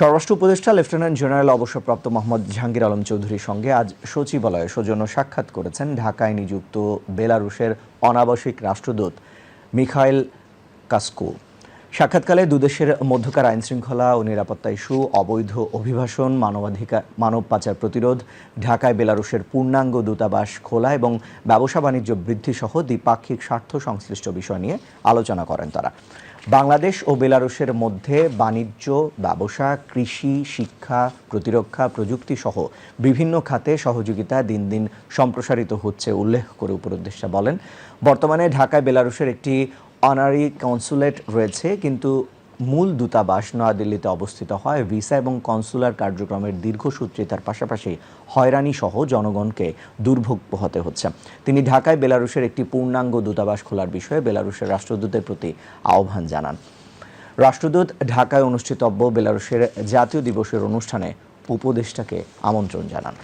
স্বরাষ্ট্র উপদেষ্টা, lieutenant general অবসরপ্রাপ্ত মোহাম্মদ জাহাঙ্গীর আলম চৌধুরীর সঙ্গে আজ সচিবালয়ে সৌজন্য সাক্ষাৎ করেছেন ঢাকায় নিযুক্ত বেলারুশের অনাবাসিক রাষ্ট্রদূত মিখাইল কাস্কো। সাক্ষাৎকালে দুদেশের মধ্যকার আইন শৃঙ্খলা ও নিরাপত্তা ইস্যু, অবৈধ অভিবাসন, মানবাধিকার, মানব পাচার প্রতিরোধ, ঢাকায় বেলারুশের পূর্ণাঙ্গ দূতাবাস খোলা এবং ব্যবসা বাণিজ্য বৃদ্ধি সহ দ্বিপাক্ষিক স্বার্থ সংশ্লিষ্ট বিষয় নিয়ে আলোচনা করেন তারা। বাংলাদেশ ও বেলারুশের মধ্যে বাণিজ্য, ব্যবসা, কৃষি, শিক্ষা, প্রতিরক্ষা, প্রযুক্তি সহ বিভিন্ন খাতে সহযোগিতা দিন দিন সম্প্রসারিত হচ্ছে, উল্লেখ করে উপদেষ্টা বলেন। বর্তমানে ঢাকায় বেলারুশের একটি অনারি কনসুলেট রয়েছে, কিন্তু মূল দূতাবাস নয়াদিল্লিতে অবস্থিত হয়। ভিসা এবং কনসুলার কার্যক্রমের দীর্ঘসূত্রিতার পাশাপাশি হয়রানি সহ জনগণকে দুর্ভোগ পোহাতে হচ্ছে। তিনি ঢাকায় বেলারুশের একটি পূর্ণাঙ্গ দূতাবাস খোলার বিষয়ে বেলারুশের রাষ্ট্রদূতের প্রতি আহ্বান জানান। রাষ্ট্রদূত ঢাকায় অনুষ্ঠিতব্য বেলারুশের জাতীয় দিবসের অনুষ্ঠানে উপদেষ্টাকে আমন্ত্রণ জানান।